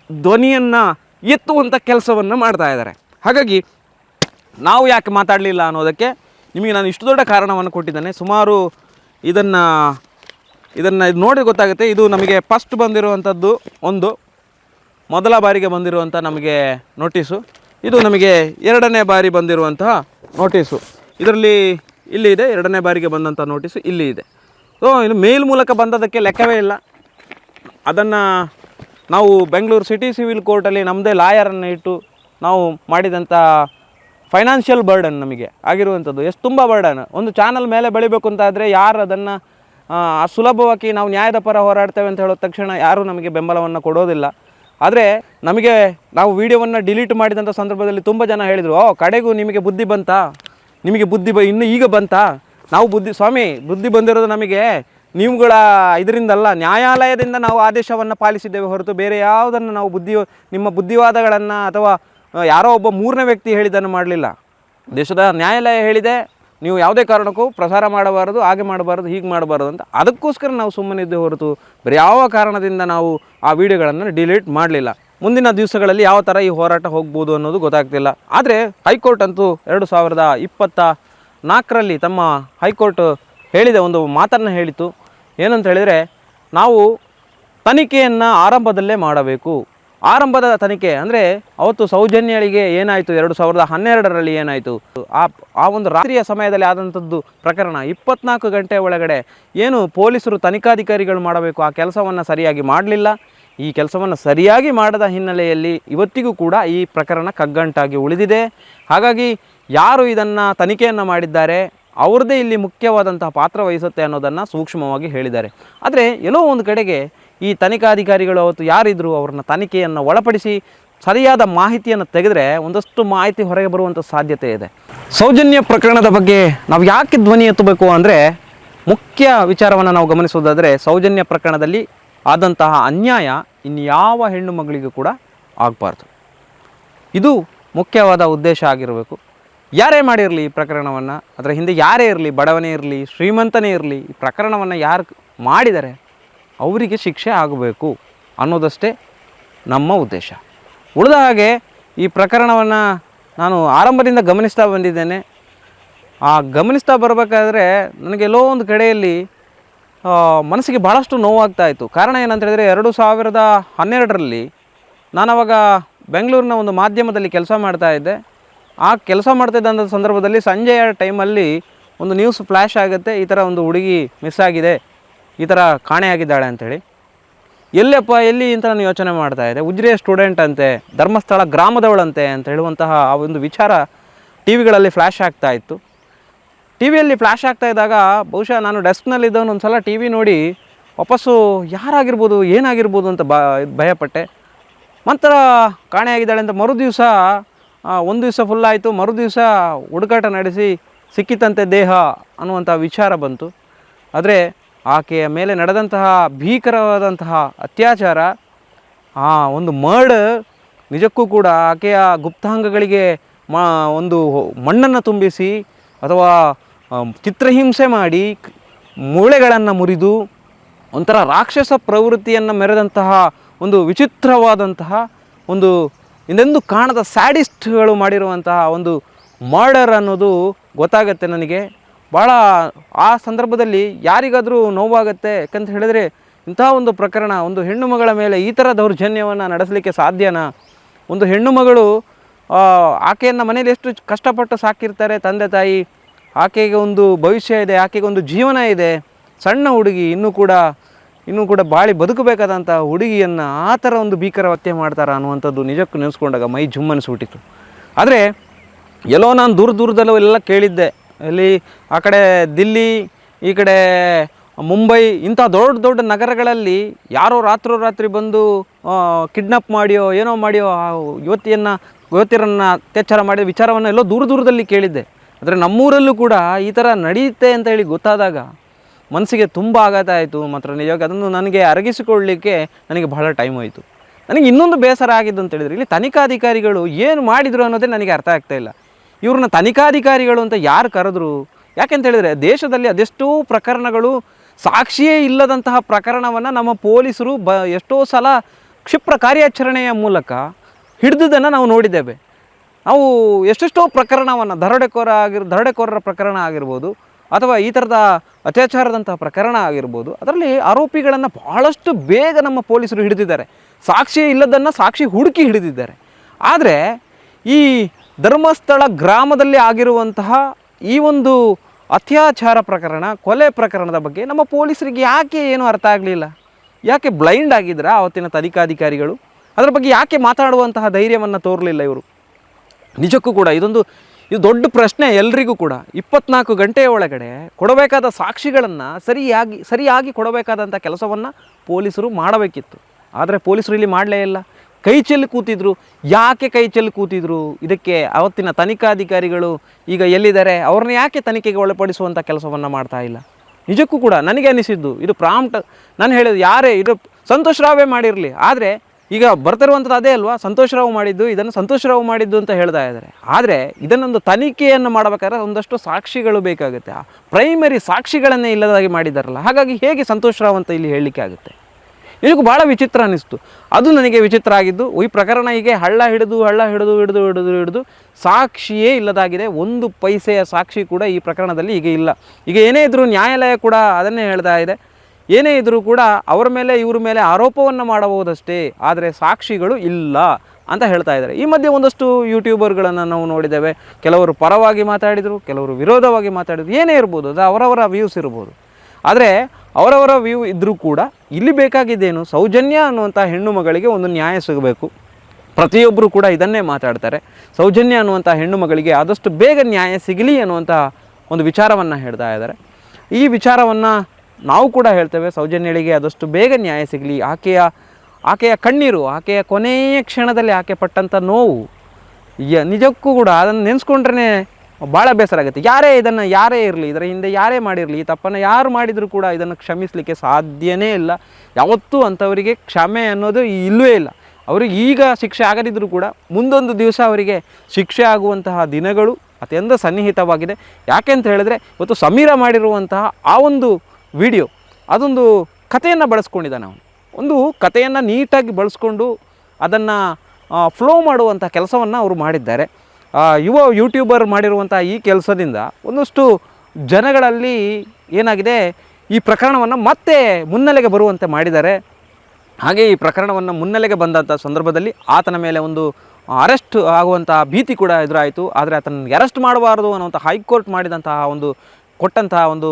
ಧ್ವನಿಯನ್ನು ಎತ್ತುವಂಥ ಕೆಲಸವನ್ನು ಮಾಡ್ತಾ ಇದ್ದಾರೆ ಹಾಗಾಗಿ ನಾವು ಯಾಕೆ ಮಾತಾಡಲಿಲ್ಲ ಅನ್ನೋದಕ್ಕೆ ನಿಮಗೆ ನಾನು ಇಷ್ಟು ದೊಡ್ಡ ಕಾರಣವನ್ನು ಕೊಟ್ಟಿದ್ದೇನೆ. ಸುಮಾರು ಇದನ್ನು ಇದನ್ನು ಇದು ನೋಡಿ ಗೊತ್ತಾಗುತ್ತೆ. ಇದು ನಮಗೆ ಫಸ್ಟ್ ಬಂದಿರುವಂಥದ್ದು ಒಂದು, ಮೊದಲ ಬಾರಿಗೆ ಬಂದಿರುವಂಥ ನಮಗೆ ನೋಟಿಸು ಇದು ನಮಗೆ ಎರಡನೇ ಬಾರಿ ಬಂದಿರುವಂತಹ ನೋಟಿಸು ಇದರಲ್ಲಿ ಇಲ್ಲಿ ಇದೆ, ಎರಡನೇ ಬಾರಿಗೆ ಬಂದಂಥ ನೋಟಿಸು ಇಲ್ಲಿ ಇದೆ. ಸೊ ಇದು ಮೇಲ್ ಮೂಲಕ ಬಂದದಕ್ಕೆ ಲೆಕ್ಕವೇ ಇಲ್ಲ. ಅದನ್ನು ನಾವು ಬೆಂಗಳೂರು ಸಿಟಿ ಸಿವಿಲ್ ಕೋರ್ಟಲ್ಲಿ ನಮ್ಮದೇ ಲಾಯರನ್ನು ಇಟ್ಟು ನಾವು ಮಾಡಿದಂಥ ಫೈನಾನ್ಷಿಯಲ್ ಬರ್ಡನ್ ನಮಗೆ ಆಗಿರುವಂಥದ್ದು ಎಷ್ಟು ತುಂಬ ಬರ್ಡನ್ ಒಂದು ಚಾನಲ್ ಮೇಲೆ ಬೆಳಿಬೇಕು ಅಂತಾದರೆ ಯಾರು ಅದನ್ನು ಸುಲಭವಾಗಿ ನಾವು ನ್ಯಾಯದ ಪರ ಹೋರಾಡ್ತೇವೆ ಅಂತ ಹೇಳೋ ತಕ್ಷಣ ಯಾರೂ ನಮಗೆ ಬೆಂಬಲವನ್ನು ಕೊಡೋದಿಲ್ಲ. ಆದರೆ ನಮಗೆ ನಾವು ವಿಡಿಯೋವನ್ನು ಡಿಲೀಟ್ ಮಾಡಿದಂಥ ಸಂದರ್ಭದಲ್ಲಿ ತುಂಬ ಜನ ಹೇಳಿದರು, ಓ, ಕಡೆಗೂ ನಿಮಗೆ ಬುದ್ಧಿ ಬಂತಾ? ನಿಮಗೆ ಬುದ್ಧಿ ಬ ಇನ್ನು ಈಗ ಬಂತಾ? ನಾವು ಬುದ್ಧಿ, ಸ್ವಾಮಿ, ಬುದ್ಧಿ ಬಂದಿರೋದು ನಮಗೆ ನೀವುಗಳ ಇದರಿಂದಲ್ಲ. ನ್ಯಾಯಾಲಯದಿಂದ ನಾವು ಆದೇಶವನ್ನು ಪಾಲಿಸಿದ್ದೇವೆ ಹೊರತು ಬೇರೆ ಯಾವುದನ್ನು ನಾವು ಬುದ್ಧಿ ನಿಮ್ಮ ಬುದ್ಧಿವಾದಗಳನ್ನು ಅಥವಾ ಯಾರೋ ಒಬ್ಬ ಮೂರನೇ ವ್ಯಕ್ತಿ ಹೇಳಿದ್ದನ್ನು ಮಾಡಲಿಲ್ಲ. ದೇಶದ ನ್ಯಾಯಾಲಯ ಹೇಳಿದೆ ನೀವು ಯಾವುದೇ ಕಾರಣಕ್ಕೂ ಪ್ರಸಾರ ಮಾಡಬಾರದು, ಹಾಗೆ ಮಾಡಬಾರದು, ಹೀಗೆ ಮಾಡಬಾರದು ಅಂತ ಅದಕ್ಕೋಸ್ಕರ ನಾವು ಸುಮ್ಮನಿದ್ದೆ ಹೊರತು ಬೇರೆ ಯಾವ ಕಾರಣದಿಂದ ನಾವು ಆ ವಿಡಿಯೋಗಳನ್ನು ಡಿಲೀಟ್ ಮಾಡಲಿಲ್ಲ. ಮುಂದಿನ ದಿವಸಗಳಲ್ಲಿ ಯಾವ ಥರ ಈ ಹೋರಾಟ ಹೋಗ್ಬೋದು ಅನ್ನೋದು ಗೊತ್ತಾಗ್ತಿಲ್ಲ. ಆದರೆ ಹೈಕೋರ್ಟ್ ಅಂತೂ ಎರಡು ಸಾವಿರದ ಇಪ್ಪತ್ತ ನಾಲ್ಕರಲ್ಲಿ ತಮ್ಮ ಹೈಕೋರ್ಟ್ ಹೇಳಿದ ಒಂದು ಮಾತನ್ನು ಹೇಳಿತು ಏನಂತ ಹೇಳಿದರೆ, ನಾವು ತನಿಖೆಯನ್ನು ಆರಂಭದಲ್ಲೇ ಮಾಡಬೇಕು. ಆರಂಭದ ತನಿಖೆ ಅಂದರೆ ಅವತ್ತು ಸೌಜನ್ಯಳಿಗೆ ಏನಾಯಿತು? ಎರಡು ಸಾವಿರದ ಹನ್ನೆರಡರಲ್ಲಿ ಏನಾಯಿತು? ಆ ಆ ಒಂದು ರಾತ್ರಿಯ ಸಮಯದಲ್ಲಿ ಆದಂಥದ್ದು ಪ್ರಕರಣ ಇಪ್ಪತ್ನಾಲ್ಕು ಗಂಟೆ ಒಳಗಡೆ ಏನು ಪೊಲೀಸರು ತನಿಖಾಧಿಕಾರಿಗಳು ಮಾಡಬೇಕು? ಆ ಕೆಲಸವನ್ನು ಸರಿಯಾಗಿ ಮಾಡಲಿಲ್ಲ. ಈ ಕೆಲಸವನ್ನು ಸರಿಯಾಗಿ ಮಾಡದ ಹಿನ್ನೆಲೆಯಲ್ಲಿ ಇವತ್ತಿಗೂ ಕೂಡ ಈ ಪ್ರಕರಣ ಕಗ್ಗಂಟಾಗಿ ಉಳಿದಿದೆ. ಹಾಗಾಗಿ ಯಾರು ಇದನ್ನು ತನಿಖೆಯನ್ನು ಮಾಡಿದ್ದಾರೆ? ಅವ್ರದ್ದೇ ಇಲ್ಲಿ ಮುಖ್ಯವಾದಂತಹ ಪಾತ್ರ ವಹಿಸುತ್ತೆ ಅನ್ನೋದನ್ನು ಸೂಕ್ಷ್ಮವಾಗಿ ಹೇಳಿದ್ದಾರೆ. ಆದರೆ ಎಲ್ಲೋ ಒಂದು ಕಡೆಗೆ ಈ ತನಿಖಾಧಿಕಾರಿಗಳು ಅವತ್ತು ಯಾರಿದ್ರು ಅವ್ರನ್ನ ತನಿಖೆಯನ್ನು ಒಳಪಡಿಸಿ ಸರಿಯಾದ ಮಾಹಿತಿಯನ್ನು ತೆಗೆದರೆ ಒಂದಷ್ಟು ಮಾಹಿತಿ ಹೊರಗೆ ಬರುವಂಥ ಸಾಧ್ಯತೆ ಇದೆ. ಸೌಜನ್ಯ ಪ್ರಕರಣದ ಬಗ್ಗೆ ನಾವು ಯಾಕೆ ಧ್ವನಿ ಎತ್ತಬೇಕು ಅಂದರೆ ಮುಖ್ಯ ವಿಚಾರವನ್ನು ನಾವು ಗಮನಿಸೋದಾದರೆ ಸೌಜನ್ಯ ಪ್ರಕರಣದಲ್ಲಿ ಆದಂತಹ ಅನ್ಯಾಯ ಇನ್ಯಾವ ಹೆಣ್ಣು ಮಗಳಿಗೂ ಕೂಡ ಆಗಬಾರ್ದು. ಇದು ಮುಖ್ಯವಾದ ಉದ್ದೇಶ ಆಗಿರಬೇಕು. ಯಾರೇ ಮಾಡಿರಲಿ ಈ ಪ್ರಕರಣವನ್ನು, ಅದರ ಹಿಂದೆ ಯಾರೇ ಇರಲಿ, ಬಡವನೇ ಇರಲಿ, ಶ್ರೀಮಂತನೇ ಇರಲಿ, ಈ ಪ್ರಕರಣವನ್ನು ಯಾರು ಮಾಡಿದರೆ ಅವರಿಗೆ ಶಿಕ್ಷೆ ಆಗಬೇಕು ಅನ್ನೋದಷ್ಟೇ ನಮ್ಮ ಉದ್ದೇಶ. ಉಳಿದ ಹಾಗೆ ಈ ಪ್ರಕರಣವನ್ನು ನಾನು ಆರಂಭದಿಂದ ಗಮನಿಸ್ತಾ ಬಂದಿದ್ದೇನೆ. ಆ ಗಮನಿಸ್ತಾ ಬರಬೇಕಾದ್ರೆ ನನಗೆಲ್ಲೋ ಒಂದು ಕಡೆಯಲ್ಲಿ ಮನಸ್ಸಿಗೆ ಭಾಳಷ್ಟು ನೋವಾಗ್ತಾ ಇತ್ತು. ಕಾರಣ ಏನಂತ ಹೇಳಿದರೆ ಎರಡು ಸಾವಿರದ ಹನ್ನೆರಡರಲ್ಲಿ ನಾನು ಅವಾಗ ಬೆಂಗಳೂರಿನ ಒಂದು ಮಾಧ್ಯಮದಲ್ಲಿ ಕೆಲಸ ಮಾಡ್ತಾ ಇದ್ದೆ. ಆ ಕೆಲಸ ಮಾಡ್ತಿದ್ದಂಥ ಸಂದರ್ಭದಲ್ಲಿ ಸಂಜೆಯ ಟೈಮಲ್ಲಿ ಒಂದು ನ್ಯೂಸ್ ಫ್ಲ್ಯಾಶ್ ಆಗುತ್ತೆ, ಈ ಥರ ಒಂದು ಹುಡುಗಿ ಮಿಸ್ ಆಗಿದೆ. ಈ ಥರ ಕಾಣೆಯಾಗಿದ್ದಾಳೆ ಅಂಥೇಳಿ ಎಲ್ಲಪ್ಪ ಎಲ್ಲಿ ಅಂತ ನಾನು ಯೋಚನೆ ಮಾಡ್ತಾ ಇದ್ದೆ ಉಜ್ರೆಯ ಸ್ಟೂಡೆಂಟ್ ಅಂತೆ, ಧರ್ಮಸ್ಥಳ ಗ್ರಾಮದವಳಂತೆ ಅಂತ ಹೇಳುವಂತಹ ಆ ಒಂದು ವಿಚಾರ ಟಿ ವಿಗಳಲ್ಲಿ ಫ್ಲ್ಯಾಶ್ ಆಗ್ತಾ ಇತ್ತು. ಟಿ ವಿಯಲ್ಲಿ ಫ್ಲ್ಯಾಶ್ ಆಗ್ತಾ ಇದ್ದಾಗ ಬಹುಶಃ ನಾನು ಡೆಸ್ಕ್ನಲ್ಲಿದ್ದವನು ಒಂದು ಸಲ ಟಿ ವಿ ನೋಡಿ ವಾಪಸ್ಸು ಯಾರಾಗಿರ್ಬೋದು, ಏನಾಗಿರ್ಬೋದು ಅಂತ ಬ, ಭಯಪಟ್ಟೆ. ನಂತರ ಕಾಣೆಯಾಗಿದ್ದಾಳೆ ಅಂತ ಮರುದಿವಸ ಒಂದು ದಿವಸ ಫುಲ್ ಆಯಿತು. ಮರು ದಿವಸ ಹುಡುಕಾಟ ನಡೆಸಿ ಸಿಕ್ಕಿತಂತೆ ದೇಹ ಅನ್ನುವಂಥ ವಿಚಾರ ಬಂತು. ಆದರೆ ಆಕೆಯ ಮೇಲೆ ನಡೆದಂತಹ ಭೀಕರವಾದಂತಹ ಅತ್ಯಾಚಾರ, ಆ ಒಂದು ಮರ್ಡ್ ನಿಜಕ್ಕೂ ಕೂಡ ಆಕೆಯ ಗುಪ್ತಾಂಗಗಳಿಗೆ ಮ, ಒಂದು ಮಣ್ಣನ್ನು ತುಂಬಿಸಿ ಅಥವಾ ಚಿತ್ರಹಿಂಸೆ ಮಾಡಿ ಮೂಳೆಗಳನ್ನು ಮುರಿದು ಒಂಥರ ರಾಕ್ಷಸ ಪ್ರವೃತ್ತಿಯನ್ನು ಮೆರೆದಂತಹ ಒಂದು ವಿಚಿತ್ರವಾದಂತಹ ಒಂದು ಇನ್ನೆಂದು ಕಾಣದ ಸ್ಯಾಡಿಸ್ಟ್ಗಳು ಮಾಡಿರುವಂತಹ ಒಂದು ಮರ್ಡರ್ ಅನ್ನೋದು ಗೊತ್ತಾಗತ್ತೆ ನನಗೆ. ಭಾಳ ಆ ಸಂದರ್ಭದಲ್ಲಿ ಯಾರಿಗಾದರೂ ನೋವಾಗತ್ತೆ ಯಾಕಂತ ಹೇಳಿದರೆ ಇಂಥ ಒಂದು ಪ್ರಕರಣ, ಒಂದು ಹೆಣ್ಣು ಮಗಳ ಮೇಲೆ ಈ ಥರ ದೌರ್ಜನ್ಯವನ್ನು ನಡೆಸಲಿಕ್ಕೆ ಸಾಧ್ಯನಾ? ಒಂದು ಹೆಣ್ಣು ಮಗಳು ಆಕೆಯನ್ನು ಮನೇಲಿ ಎಷ್ಟು ಕಷ್ಟಪಟ್ಟು ಸಾಕಿರ್ತಾರೆ ತಂದೆ, ತಾಯಿ, ಆಕೆಗೆ ಒಂದು ಭವಿಷ್ಯ ಇದೆ, ಆಕೆಗೆ ಒಂದು ಜೀವನ ಇದೆ, ಸಣ್ಣ ಹುಡುಗಿ ಇನ್ನೂ ಕೂಡ ಇನ್ನೂ ಕೂಡ ಬಾಳಿ ಬದುಕಬೇಕಾದಂಥ ಹುಡುಗಿಯನ್ನು ಆ ಥರ ಒಂದು ಭೀಕರ ಹತ್ಯೆ ಮಾಡ್ತಾರ ಅನ್ನುವಂಥದ್ದು ನಿಜಕ್ಕೂ ನೆನೆಸ್ಕೊಂಡಾಗ ಮೈ ಜುಮ್ಮನಿಸ್ಬಿಟ್ಟಿತ್ತು ಆದರೆ, ಎಲ್ಲೋ ನಾನು ದೂರ ದೂರದಲ್ಲೂ ಎಲ್ಲ ಕೇಳಿದ್ದೆ. ಇಲ್ಲಿ ಆ ಕಡೆ ದಿಲ್ಲಿ, ಈ ಕಡೆ ಮುಂಬೈ, ಇಂಥ ದೊಡ್ಡ ದೊಡ್ಡ ನಗರಗಳಲ್ಲಿ ಯಾರೋ ರಾತ್ರೋರಾತ್ರಿ ಬಂದು ಕಿಡ್ನಾಪ್ ಮಾಡಿಯೋ, ಏನೋ ಮಾಡಿಯೋ ಆ ಯುವತಿಯನ್ನು, ಯುವತಿಯರನ್ನು ಅತ್ಯಾಚಾರ ಮಾಡಿದ ವಿಚಾರವನ್ನು ಎಲ್ಲೋ ದೂರ ದೂರದಲ್ಲಿ ಕೇಳಿದ್ದೆ. ಆದರೆ ನಮ್ಮೂರಲ್ಲೂ ಕೂಡ ಈ ಥರ ನಡೆಯುತ್ತೆ ಅಂತ ಹೇಳಿ ಗೊತ್ತಾದಾಗ ಮನಸ್ಸಿಗೆ ತುಂಬ ಆಘಾತ ಆಯಿತು ಮಾತ್ರ. ನಿಜವಾಗಿ ಅದನ್ನು ನನಗೆ ಅರಗಿಸಿಕೊಳ್ಳಲಿಕ್ಕೆ ನನಗೆ ಬಹಳ ಟೈಮ್ ಹೋಯಿತು. ನನಗೆ ಇನ್ನೊಂದು ಬೇಸರ ಆಗಿದ್ದು ಅಂತ ಹೇಳಿದರೆ ಇಲ್ಲಿ ತನಿಖಾಧಿಕಾರಿಗಳು ಏನು ಮಾಡಿದರು ಅನ್ನೋದೇ ನನಗೆ ಅರ್ಥ ಆಗ್ತಾ ಇಲ್ಲ. ಇವ್ರನ್ನ ತನಿಖಾಧಿಕಾರಿಗಳು ಅಂತ ಯಾರು ಕರೆದ್ರು? ಯಾಕೆಂತ ಹೇಳಿದರೆ ದೇಶದಲ್ಲಿ ಅದೆಷ್ಟೋ ಪ್ರಕರಣಗಳು ಸಾಕ್ಷಿಯೇ ಇಲ್ಲದಂತಹ ಪ್ರಕರಣವನ್ನು ನಮ್ಮ ಪೊಲೀಸರು ಬ ಎಷ್ಟೋ ಸಲ ಕ್ಷಿಪ್ರ ಕಾರ್ಯಾಚರಣೆಯ ಮೂಲಕ ಹಿಡಿದುದನ್ನು ನಾವು ನೋಡಿದ್ದೇವೆ. ನಾವು ಎಷ್ಟೆಷ್ಟೋ ಪ್ರಕರಣವನ್ನು ದರೋಡೆಕೋರ ಆಗಿರ್ ದರೋಡೆಕೋರರ ಪ್ರಕರಣ ಆಗಿರ್ಬೋದು ಅಥವಾ ಈ ಥರದ ಅತ್ಯಾಚಾರದಂತಹ ಪ್ರಕರಣ ಆಗಿರ್ಬೋದು, ಅದರಲ್ಲಿ ಆರೋಪಿಗಳನ್ನು ಬಹಳಷ್ಟು ಬೇಗ ನಮ್ಮ ಪೊಲೀಸರು ಹಿಡಿದಿದ್ದಾರೆ. ಸಾಕ್ಷಿ ಇಲ್ಲದನ್ನು ಸಾಕ್ಷಿ ಹುಡುಕಿ ಹಿಡಿದಿದ್ದಾರೆ. ಆದರೆ ಈ ಧರ್ಮಸ್ಥಳ ಗ್ರಾಮದಲ್ಲಿ ಆಗಿರುವಂತಹ ಈ ಒಂದು ಅತ್ಯಾಚಾರ ಪ್ರಕರಣ, ಕೊಲೆ ಪ್ರಕರಣದ ಬಗ್ಗೆ ನಮ್ಮ ಪೊಲೀಸರಿಗೆ ಯಾಕೆ ಏನು ಅರ್ಥ ಆಗಲಿಲ್ಲ? ಯಾಕೆ ಬ್ಲೈಂಡ್ ಆಗಿದ್ರ ಆವತ್ತಿನ ತನಿಖಾಧಿಕಾರಿಗಳು? ಅದರ ಬಗ್ಗೆ ಯಾಕೆ ಮಾತಾಡುವಂತಹ ಧೈರ್ಯವನ್ನು ತೋರಲಿಲ್ಲ ಇವರು? ನಿಜಕ್ಕೂ ಕೂಡ ಇದೊಂದು, ಇದು ದೊಡ್ಡ ಪ್ರಶ್ನೆ ಎಲ್ರಿಗೂ ಕೂಡ. ಇಪ್ಪತ್ನಾಲ್ಕು ಗಂಟೆಯ ಒಳಗಡೆ ಕೊಡಬೇಕಾದ ಸಾಕ್ಷಿಗಳನ್ನು ಸರಿಯಾಗಿ ಸರಿಯಾಗಿ ಕೊಡಬೇಕಾದಂಥ ಕೆಲಸವನ್ನು ಪೊಲೀಸರು ಮಾಡಬೇಕಿತ್ತು. ಆದರೆ ಪೊಲೀಸರು ಇಲ್ಲಿ ಮಾಡಲೇ ಇಲ್ಲ. ಕೈ ಚೆಲ್ಲಿ ಕೂತಿದ್ರು. ಯಾಕೆ ಕೈ ಚೆಲ್ಲಿ ಕೂತಿದ್ರು? ಇದಕ್ಕೆ ಅವತ್ತಿನ ತನಿಖಾಧಿಕಾರಿಗಳು ಈಗ ಎಲ್ಲಿದ್ದಾರೆ? ಅವ್ರನ್ನ ಯಾಕೆ ತನಿಖೆಗೆ ಒಳಪಡಿಸುವಂಥ ಕೆಲಸವನ್ನು ಮಾಡ್ತಾ ಇಲ್ಲ? ನಿಜಕ್ಕೂ ಕೂಡ ನನಗೆ ಅನಿಸಿದ್ದು, ಇದು ಪ್ರಾಂಪ್ಟ್, ನಾನು ಹೇಳಿದ್ದು ಯಾರೇ, ಇದು ಸಂತೋಷ್ ರಾವೇ ಮಾಡಿರಲಿ. ಆದರೆ ಈಗ ಬರ್ತಿರುವಂಥದ್ದು ಅದೇ ಅಲ್ವಾ? ಸಂತೋಷ್ ರಾವ್ ಮಾಡಿದ್ದು, ಇದನ್ನು ಸಂತೋಷ್ ರಾವ್ ಮಾಡಿದ್ದು ಅಂತ ಹೇಳ್ತಾ ಇದ್ದಾರೆ. ಆದರೆ ಇದನ್ನೊಂದು ತನಿಖೆಯನ್ನು ಮಾಡಬೇಕಾದ್ರೆ ಒಂದಷ್ಟು ಸಾಕ್ಷಿಗಳು ಬೇಕಾಗುತ್ತೆ. ಪ್ರೈಮರಿ ಸಾಕ್ಷಿಗಳನ್ನೇ ಇಲ್ಲದಾಗಿ ಮಾಡಿದ್ದಾರಲ್ಲ. ಹಾಗಾಗಿ ಹೇಗೆ ಸಂತೋಷ್ ರಾವ್ ಅಂತ ಇಲ್ಲಿ ಹೇಳಲಿಕ್ಕೆ ಆಗುತ್ತೆ? ಇದಕ್ಕೂ ಭಾಳ ವಿಚಿತ್ರ ಅನ್ನಿಸ್ತು. ಅದು ನನಗೆ ವಿಚಿತ್ರ ಆಗಿದ್ದು, ಈ ಪ್ರಕರಣ ಹೀಗೆ ಹಳ್ಳ ಹಿಡಿದು ಹಳ್ಳ ಹಿಡಿದು ಹಿಡಿದು ಹಿಡಿದು ಹಿಡಿದು ಸಾಕ್ಷಿಯೇ ಇಲ್ಲದಾಗಿದೆ. ಒಂದು ಪೈಸೆಯ ಸಾಕ್ಷಿ ಕೂಡ ಈ ಪ್ರಕರಣದಲ್ಲಿ ಈಗ ಇಲ್ಲ. ಈಗ ಏನೇ ಇದ್ದರೂ ನ್ಯಾಯಾಲಯ ಕೂಡ ಅದನ್ನೇ ಹೇಳ್ತಾ ಇದೆ. ಏನೇ ಇದ್ದರೂ ಕೂಡ ಅವರ ಮೇಲೆ, ಇವ್ರ ಮೇಲೆ ಆರೋಪವನ್ನು ಮಾಡಬಹುದಷ್ಟೇ. ಆದರೆ ಸಾಕ್ಷಿಗಳು ಇಲ್ಲ ಅಂತ ಹೇಳ್ತಾ ಇದ್ದಾರೆ. ಈ ಮಧ್ಯೆ ಒಂದಷ್ಟು ಯೂಟ್ಯೂಬರ್ಗಳನ್ನು ನಾವು ನೋಡಿದ್ದೇವೆ. ಕೆಲವರು ಪರವಾಗಿ ಮಾತಾಡಿದರು, ಕೆಲವರು ವಿರೋಧವಾಗಿ ಮಾತಾಡಿದರು. ಏನೇ ಇರ್ಬೋದು, ಅದು ಅವರವರ ವ್ಯೂಸ್ ಇರ್ಬೋದು. ಆದರೆ ಅವರವರ ವ್ಯೂ ಇದ್ದರೂ ಕೂಡ ಇಲ್ಲಿ ಬೇಕಾಗಿದ್ದೇನು ಸೌಜನ್ಯ ಅನ್ನುವಂಥ ಹೆಣ್ಣು ಮಗಳಿಗೆ ಒಂದು ನ್ಯಾಯ ಸಿಗಬೇಕು. ಪ್ರತಿಯೊಬ್ಬರು ಕೂಡ ಇದನ್ನೇ ಮಾತಾಡ್ತಾರೆ. ಸೌಜನ್ಯ ಅನ್ನುವಂಥ ಹೆಣ್ಣು ಮಗಳಿಗೆ ಆದಷ್ಟು ಬೇಗ ನ್ಯಾಯ ಸಿಗಲಿ ಅನ್ನುವಂಥ ಒಂದು ವಿಚಾರವನ್ನು ಹೇಳ್ತಾ ಇದ್ದಾರೆ. ಈ ವಿಚಾರವನ್ನು ನಾವು ಕೂಡ ಹೇಳ್ತೇವೆ. ಸೌಜನ್ಯಳಿಗೆ ಆದಷ್ಟು ಬೇಗ ನ್ಯಾಯ ಸಿಗಲಿ. ಆಕೆಯ ಆಕೆಯ ಕಣ್ಣೀರು, ಆಕೆಯ ಕೊನೆಯ ಕ್ಷಣದಲ್ಲಿ ಆಕೆ ಪಟ್ಟಂಥ ನೋವು ನಿಜಕ್ಕೂ ಕೂಡ ಅದನ್ನು ನೆನೆಸ್ಕೊಂಡ್ರೆ ಭಾಳ ಬೇಸರ ಆಗುತ್ತೆ. ಯಾರೇ ಇದನ್ನು, ಯಾರೇ ಇರಲಿ, ಇದರ ಹಿಂದೆ ಯಾರೇ ಮಾಡಿರಲಿ, ಈ ತಪ್ಪನ್ನು ಯಾರು ಮಾಡಿದರೂ ಕೂಡ ಇದನ್ನು ಕ್ಷಮಿಸಲಿಕ್ಕೆ ಸಾಧ್ಯನೇ ಇಲ್ಲ. ಯಾವತ್ತೂ ಅಂಥವರಿಗೆ ಕ್ಷಮೆ ಅನ್ನೋದು ಇಲ್ಲವೇ ಇಲ್ಲ. ಅವರಿಗೆ ಈಗ ಶಿಕ್ಷೆ ಆಗದಿದ್ದರೂ ಕೂಡ ಮುಂದೊಂದು ದಿವಸ ಅವರಿಗೆ ಶಿಕ್ಷೆ ಆಗುವಂತಹ ದಿನಗಳು ಅತ್ಯಂತ ಸನ್ನಿಹಿತವಾಗಿದೆ. ಯಾಕೆ ಅಂತ ಹೇಳಿದ್ರೆ, ಇವತ್ತು ಸಮೀರ ಮಾಡಿರುವಂತಹ ಆ ಒಂದು ವಿಡಿಯೋ, ಅದೊಂದು ಕಥೆಯನ್ನು ಬಳಸ್ಕೊಂಡಿದ್ದಾನೆ ಅವನು. ಒಂದು ಕಥೆಯನ್ನು ನೀಟಾಗಿ ಬಳಸ್ಕೊಂಡು ಅದನ್ನು ಫ್ಲೋ ಮಾಡುವಂಥ ಕೆಲಸವನ್ನು ಅವರು ಮಾಡಿದ್ದಾರೆ. ಯುವ ಯೂಟ್ಯೂಬರ್ ಮಾಡಿರುವಂಥ ಈ ಕೆಲಸದಿಂದ ಒಂದಷ್ಟು ಜನಗಳಲ್ಲಿ ಏನಾಗಿದೆ, ಈ ಪ್ರಕರಣವನ್ನು ಮತ್ತೆ ಮುನ್ನೆಲೆಗೆ ಬರುವಂತೆ ಮಾಡಿದ್ದಾರೆ. ಹಾಗೆ ಈ ಪ್ರಕರಣವನ್ನು ಮುನ್ನೆಲೆಗೆ ಬಂದಂಥ ಸಂದರ್ಭದಲ್ಲಿ ಆತನ ಮೇಲೆ ಒಂದು ಅರೆಸ್ಟ್ ಆಗುವಂಥ ಭೀತಿ ಕೂಡ ಎದುರಾಯಿತು. ಆದರೆ ಆತನ ಅರೆಸ್ಟ್ ಮಾಡಬಾರ್ದು ಅನ್ನುವಂಥ ಹೈಕೋರ್ಟ್ ಮಾಡಿದಂತಹ ಒಂದು ಕೊಟ್ಟಂತಹ ಒಂದು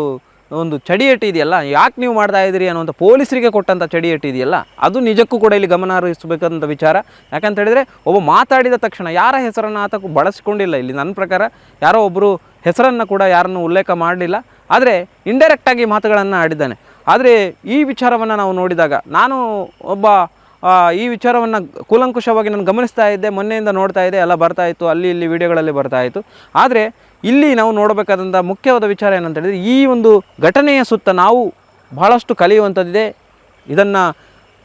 ಒಂದು ಚಡಿಯಟ್ಟು ಇದೆಯಲ್ಲ, ಯಾಕೆ ನೀವು ಮಾಡ್ತಾ ಇದ್ದೀರಿ ಅನ್ನುವಂಥ ಪೊಲೀಸರಿಗೆ ಕೊಟ್ಟಂಥ ಚಡಿಯಟ್ಟು ಇದೆಯಲ್ಲ, ಅದು ನಿಜಕ್ಕೂ ಕೂಡ ಇಲ್ಲಿ ಗಮನ ವಿಚಾರ. ಯಾಕಂತ ಹೇಳಿದರೆ, ಒಬ್ಬ ಮಾತಾಡಿದ ತಕ್ಷಣ ಯಾರ ಹೆಸರನ್ನು ಆತ ಬಳಸಿಕೊಂಡಿಲ್ಲ. ಇಲ್ಲಿ ನನ್ನ ಪ್ರಕಾರ ಯಾರೋ ಒಬ್ಬರು ಹೆಸರನ್ನು ಕೂಡ ಯಾರನ್ನು ಉಲ್ಲೇಖ ಮಾಡಲಿಲ್ಲ. ಆದರೆ ಇಂಡೈರೆಕ್ಟಾಗಿ ಮಾತುಗಳನ್ನು ಆಡಿದ್ದಾನೆ. ಆದರೆ ಈ ವಿಚಾರವನ್ನು ನಾವು ನೋಡಿದಾಗ, ನಾನು ಒಬ್ಬ ಈ ವಿಚಾರವನ್ನು ಕೂಲಂಕುಷವಾಗಿ ನಾನು ಗಮನಿಸ್ತಾ ಇದ್ದೆ, ಮೊನ್ನೆಯಿಂದ ನೋಡ್ತಾ ಇದ್ದೆ, ಎಲ್ಲ ಬರ್ತಾ ಇತ್ತು, ಅಲ್ಲಿ ಇಲ್ಲಿ ವಿಡಿಯೋಗಳಲ್ಲಿ ಬರ್ತಾ ಇತ್ತು. ಆದರೆ ಇಲ್ಲಿ ನಾವು ನೋಡಬೇಕಾದಂಥ ಮುಖ್ಯವಾದ ವಿಚಾರ ಏನಂತ ಹೇಳಿದರೆ ಈ ಒಂದು ಘಟನೆಯ ಸುತ್ತ ನಾವು ಬಹಳಷ್ಟು ಕಲಿಯುವಂಥದ್ದಿದೆ. ಇದನ್ನು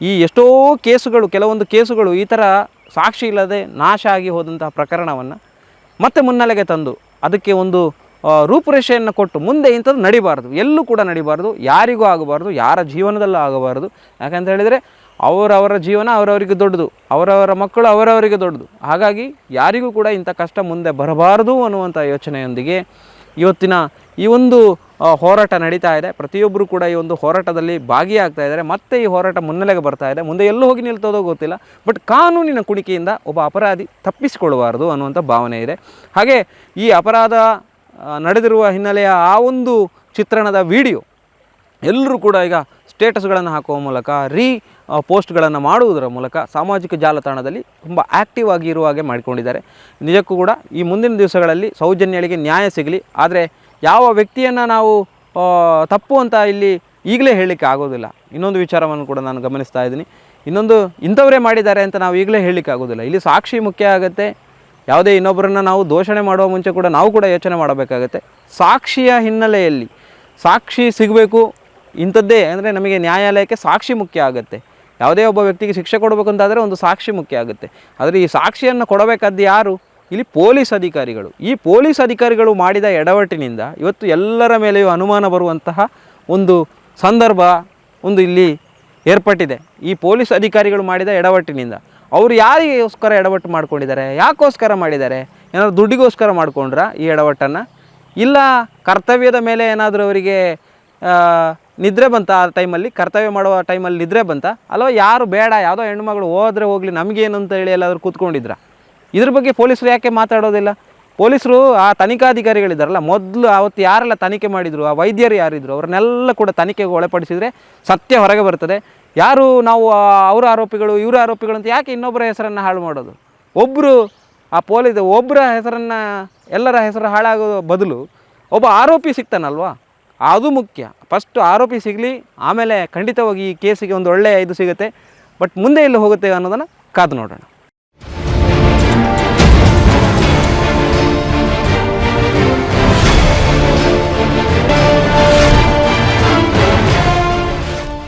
ಈ ಎಷ್ಟೋ ಕೇಸುಗಳು, ಕೆಲವೊಂದು ಕೇಸುಗಳು ಈ ಥರ ಸಾಕ್ಷಿ ಇಲ್ಲದೆ ನಾಶ ಆಗಿ ಹೋದಂತಹ ಪ್ರಕರಣವನ್ನು ಮತ್ತೆ ಮುನ್ನೆಲೆಗೆ ತಂದು ಅದಕ್ಕೆ ಒಂದು ರೂಪುರೇಷೆಯನ್ನು ಕೊಟ್ಟು ಮುಂದೆ ಇಂಥದ್ದು ನಡಿಬಾರ್ದು. ಎಲ್ಲೂ ಕೂಡ ನಡಿಬಾರ್ದು. ಯಾರಿಗೂ ಆಗಬಾರ್ದು. ಯಾರ ಜೀವನದಲ್ಲೂ ಆಗಬಾರ್ದು. ಯಾಕಂತ ಹೇಳಿದರೆ ಅವರವರ ಜೀವನ ಅವರವರಿಗೆ ದೊಡ್ಡದು, ಅವರವರ ಮಕ್ಕಳು ಅವರವರಿಗೆ ದೊಡ್ಡದು. ಹಾಗಾಗಿ ಯಾರಿಗೂ ಕೂಡ ಇಂಥ ಕಷ್ಟ ಮುಂದೆ ಬರಬಾರದು ಅನ್ನುವಂಥ ಯೋಚನೆಯೊಂದಿಗೆ ಇವತ್ತಿನ ಈ ಒಂದು ಹೋರಾಟ ನಡೀತಾ ಇದೆ. ಪ್ರತಿಯೊಬ್ಬರು ಕೂಡ ಈ ಒಂದು ಹೋರಾಟದಲ್ಲಿ ಭಾಗಿಯಾಗ್ತಾ ಇದ್ದಾರೆ. ಮತ್ತೆ ಈ ಹೋರಾಟ ಮುನ್ನೆಲೆಗೆ ಬರ್ತಾ ಇದೆ. ಮುಂದೆ ಎಲ್ಲೂ ಹೋಗಿ ನಿಲ್ತೋದೋ ಗೊತ್ತಿಲ್ಲ. ಬಟ್ ಕಾನೂನಿನ ಕುಣಿಕೆಯಿಂದ ಒಬ್ಬ ಅಪರಾಧಿ ತಪ್ಪಿಸಿಕೊಳ್ಳಬಾರದು ಅನ್ನುವಂಥ ಭಾವನೆ ಇದೆ. ಹಾಗೆ ಈ ಅಪರಾಧ ನಡೆದಿರುವ ಹಿನ್ನೆಲೆಯ ಆ ಒಂದು ಚಿತ್ರಣದ ವಿಡಿಯೋ ಎಲ್ಲರೂ ಕೂಡ ಈಗ ಸ್ಟೇಟಸ್ಗಳನ್ನು ಹಾಕುವ ಮೂಲಕ, ರೀ ಪೋಸ್ಟ್ಗಳನ್ನು ಮಾಡುವುದರ ಮೂಲಕ ಸಾಮಾಜಿಕ ಜಾಲತಾಣದಲ್ಲಿ ತುಂಬ ಆ್ಯಕ್ಟಿವ್ ಆಗಿ ಇರುವ ಹಾಗೆ ಮಾಡಿಕೊಂಡಿದ್ದಾರೆ. ನಿಜಕ್ಕೂ ಕೂಡ ಈ ಮುಂದಿನ ದಿವಸಗಳಲ್ಲಿ ಸೌಜನ್ಯಗಳಿಗೆ ನ್ಯಾಯ ಸಿಗಲಿ. ಆದರೆ ಯಾವ ವ್ಯಕ್ತಿಯನ್ನು ನಾವು ತಪ್ಪು ಅಂತ ಇಲ್ಲಿ ಈಗಲೇ ಹೇಳಲಿಕ್ಕೆ ಆಗೋದಿಲ್ಲ. ಇನ್ನೊಂದು ವಿಚಾರವನ್ನು ಕೂಡ ನಾನು ಗಮನಿಸ್ತಾ ಇದ್ದೀನಿ. ಇನ್ನೊಂದು ಇಂಥವರೇ ಮಾಡಿದ್ದಾರೆ ಅಂತ ನಾವು ಈಗಲೇ ಹೇಳಲಿಕ್ಕೆ ಆಗೋದಿಲ್ಲ. ಇಲ್ಲಿ ಸಾಕ್ಷಿ ಮುಖ್ಯ ಆಗುತ್ತೆ. ಯಾವುದೇ ಇನ್ನೊಬ್ಬರನ್ನು ನಾವು ದೋಷಣೆ ಮಾಡುವ ಮುಂಚೆ ಕೂಡ ನಾವು ಕೂಡ ಯೋಚನೆ ಮಾಡಬೇಕಾಗತ್ತೆ. ಸಾಕ್ಷಿಯ ಹಿನ್ನೆಲೆಯಲ್ಲಿ ಸಾಕ್ಷಿ ಸಿಗಬೇಕು ಇಂಥದ್ದೇ ಅಂದರೆ ನಮಗೆ ನ್ಯಾಯಾಲಯಕ್ಕೆ ಸಾಕ್ಷಿ ಮುಖ್ಯ ಆಗುತ್ತೆ. ಯಾವುದೇ ಒಬ್ಬ ವ್ಯಕ್ತಿಗೆ ಶಿಕ್ಷೆ ಕೊಡಬೇಕು ಅಂತಾದರೆ ಒಂದು ಸಾಕ್ಷಿ ಮುಖ್ಯ ಆಗುತ್ತೆ. ಆದರೆ ಈ ಸಾಕ್ಷಿಯನ್ನು ಕೊಡಬೇಕಾದ್ದು ಯಾರು? ಇಲ್ಲಿ ಪೊಲೀಸ್ ಅಧಿಕಾರಿಗಳು. ಈ ಪೊಲೀಸ್ ಅಧಿಕಾರಿಗಳು ಮಾಡಿದ ಎಡವಟ್ಟಿನಿಂದ ಇವತ್ತು ಎಲ್ಲರ ಮೇಲೆಯೂ ಅನುಮಾನ ಬರುವಂತಹ ಒಂದು ಸಂದರ್ಭ ಒಂದು ಇಲ್ಲಿ ಏರ್ಪಟ್ಟಿದೆ. ಈ ಪೊಲೀಸ್ ಅಧಿಕಾರಿಗಳು ಮಾಡಿದ ಎಡವಟ್ಟಿನಿಂದ. ಅವರು ಯಾರಿಗೋಸ್ಕರ ಎಡವಟ್ಟು ಮಾಡ್ಕೊಂಡಿದ್ದಾರೆ? ಯಾಕೋಸ್ಕರ ಮಾಡಿದ್ದಾರೆ? ಏನಾದರೂ ದುಡ್ಡಿಗೋಸ್ಕರ ಮಾಡ್ಕೊಂಡ್ರ ಈ ಎಡವಟ್ಟನ್ನು? ಇಲ್ಲ ಕರ್ತವ್ಯದ ಮೇಲೆ ಏನಾದರೂ ಅವರಿಗೆ ನಿದ್ರೆ ಬಂತ ಆ ಟೈಮಲ್ಲಿ, ಕರ್ತವ್ಯ ಮಾಡುವ ಟೈಮಲ್ಲಿ ನಿದ್ರೆ ಬಂತ? ಅಲ್ವಾ ಯಾರು ಬೇಡ, ಯಾವುದೋ ಹೆಣ್ಮಗಳು ಹೋದ್ರೆ ಹೋಗಲಿ, ನಮಗೇನು ಅಂತ ಹೇಳಿ ಎಲ್ಲಾದರೂ ಕೂತ್ಕೊಂಡಿದ್ರ? ಇದ್ರ ಬಗ್ಗೆ ಪೊಲೀಸರು ಯಾಕೆ ಮಾತಾಡೋದಿಲ್ಲ? ಪೊಲೀಸರು ಆ ತನಿಖಾಧಿಕಾರಿಗಳಿದ್ದಾರಲ್ಲ ಮೊದಲು ಅವತ್ತು ಯಾರೆಲ್ಲ ತನಿಖೆ ಮಾಡಿದರು, ಆ ವೈದ್ಯರು ಯಾರಿದ್ರು, ಅವ್ರನ್ನೆಲ್ಲ ಕೂಡ ತನಿಖೆಗೆ ಒಳಪಡಿಸಿದರೆ ಸತ್ಯ ಹೊರಗೆ ಬರ್ತದೆ. ಯಾರು ನಾವು ಅವರ ಆರೋಪಿಗಳು, ಇವರ ಆರೋಪಿಗಳು ಅಂತ ಯಾಕೆ ಇನ್ನೊಬ್ಬರ ಹೆಸರನ್ನು ಹಾಳು ಮಾಡೋದು? ಒಬ್ಬರು ಆ ಪೊಲೀಸ್ ಒಬ್ಬರ ಹೆಸರನ್ನು, ಎಲ್ಲರ ಹೆಸರು ಹಾಳಾಗೋ ಬದಲು ಒಬ್ಬ ಆರೋಪಿ ಸಿಗ್ತಾನಲ್ವಾ ಅದು ಮುಖ್ಯ. ಫಸ್ಟ್ ಆರೋಪಿ ಸಿಗಲಿ, ಆಮೇಲೆ ಖಂಡಿತವಾಗಿ ಈ ಕೇಸಿಗೆ ಒಂದು ಒಳ್ಳೆಯ ಇದು ಸಿಗುತ್ತೆ. ಬಟ್ ಮುಂದೆ ಎಲ್ಲಿ ಹೋಗುತ್ತೆ ಅನ್ನೋದನ್ನು ಕಾದು ನೋಡೋಣ.